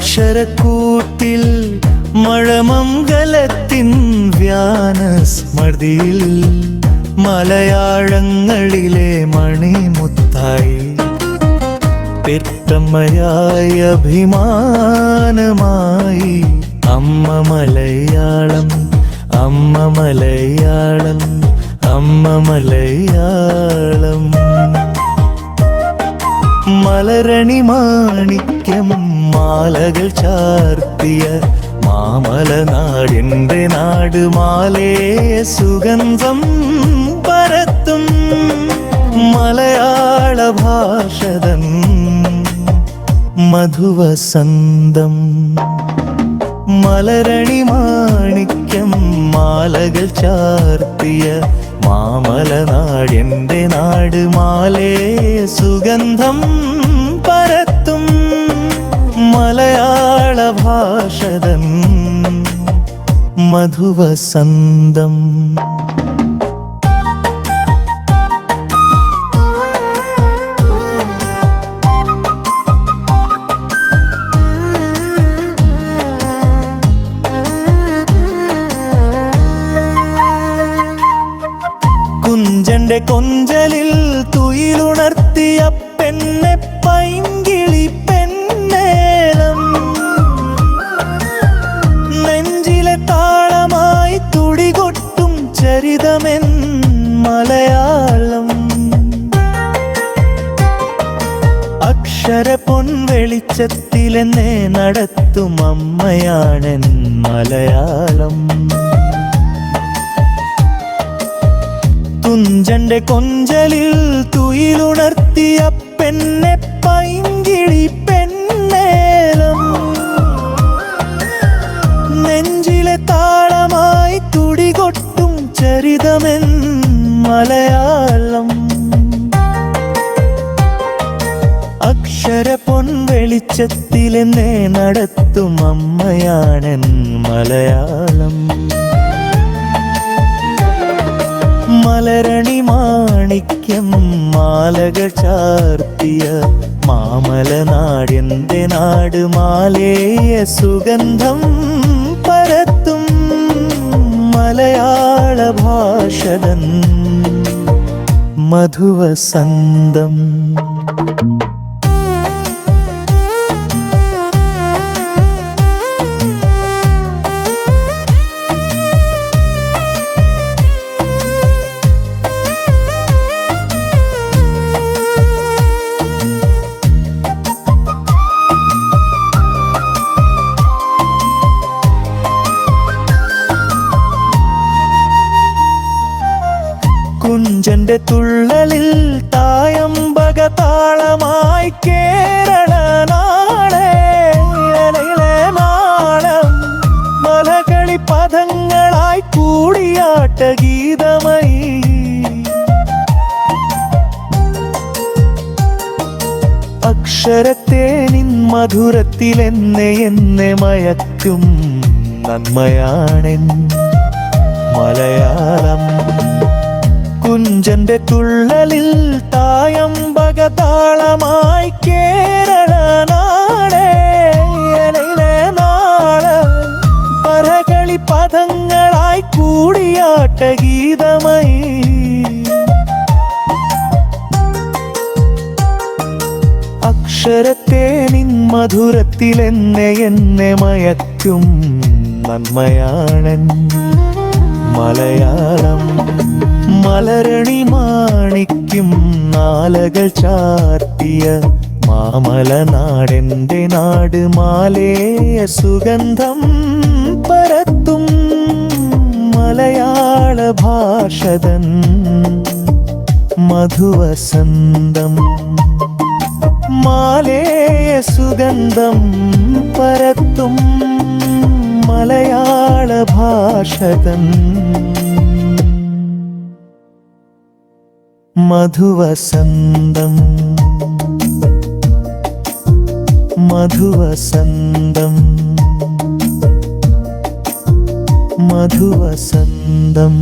അക്ഷരക്കൂട്ടിൽ മഴമംഗലത്തിൻ വ്യാനസ്മൃതിയിൽ മലയാളങ്ങളിലെ മണിമുത്തായി പെറ്റമ്മയായ അഭിമാനമായി. അമ്മ മലയാളം അമ്മ മലയാളം അമ്മ മലയാളം. മലരണി മാണിക്യം മാലകൾ ചാർത്തിയ മാമല നാടിന്റെ നാട് മാലേ സുഗന്ധം പരത്തും മലയാള ഭാഷതൻ മധുവസന്തം. മലരണി മാണിക്യം മാലകൾ ചാർത്തിയ മാമല എന്റെ നാട് മാലേ സുഗന്ധം പരത്തും മലയാള ഭാഷതൻ മധുവസന്തം. കുഞ്ചന്റെ കൊഞ്ചലിൽ തുയിലുണർത്തിയ പെണ്ണെ പൈങ്കിളി പെണ്ണേലം. നെഞ്ചിലെ താളമായി തുടികൊട്ടും ചരിതമെൻ മലയാളം. അക്ഷര പൊൻവെളിച്ചത്തിലെന്നെ നടത്തും അമ്മയാണെൻ മലയാളം. തുഞ്ചന്റെ കൊഞ്ചലിൽ തുയിലുണർത്തിയ പെണ്ണെ പൈങ്കിളി പെണ്ണേലം നെഞ്ചിലെ താളമായി തുടികൊട്ടും ചരിതമെൻ മലയാളം. അക്ഷര പൊൻവെളിച്ചത്തിലെന്നെ നടത്തും അമ്മയാണെൻ മലയാളം. ചാർത്തിയ മാമല നാടിന്റെ നാട് മാലേയ സുഗന്ധം പരത്തും മലയാള ഭാഷതൻ മധുവസന്തം. കുഞ്ചന്റെ തുള്ളലിൽ തായമ്പക താളമായി കേരള നാളെ നാളം മലകളി പദങ്ങളായി കൂടിയാട്ട ഗീതമായി. അക്ഷരത്തെ നിൻ മധുരത്തിലെന്നെ എന്നെ മയക്കും നന്മയാണെൻ മലയാളം. കുഞ്ചന്റെ തുള്ളലിൽ തായമ്പക താളമായി കേരള നാടേ നാൾ പരകളി പദങ്ങളായി കൂടിയാട്ട ഗീതമായി. അക്ഷരത്തെ നിൻ മധുരത്തിലെന്നെ എന്നെ മയക്കും നന്മയാണൻ. മലയാളം മലരണി മാണിക്കും നാലകൾ ചാർത്തിയ മാമല നാടെന്റെ നാട് മാലേയ സുഗന്ധം പരത്തും മലയാള ഭാഷതൻ മധുവസന്തം മാലേയ സുഗന്ധം പരത്തും മലയാള ഭാഷതൻ മധുവസന്തം. മധുവസന്തം. മധുവസന്തം.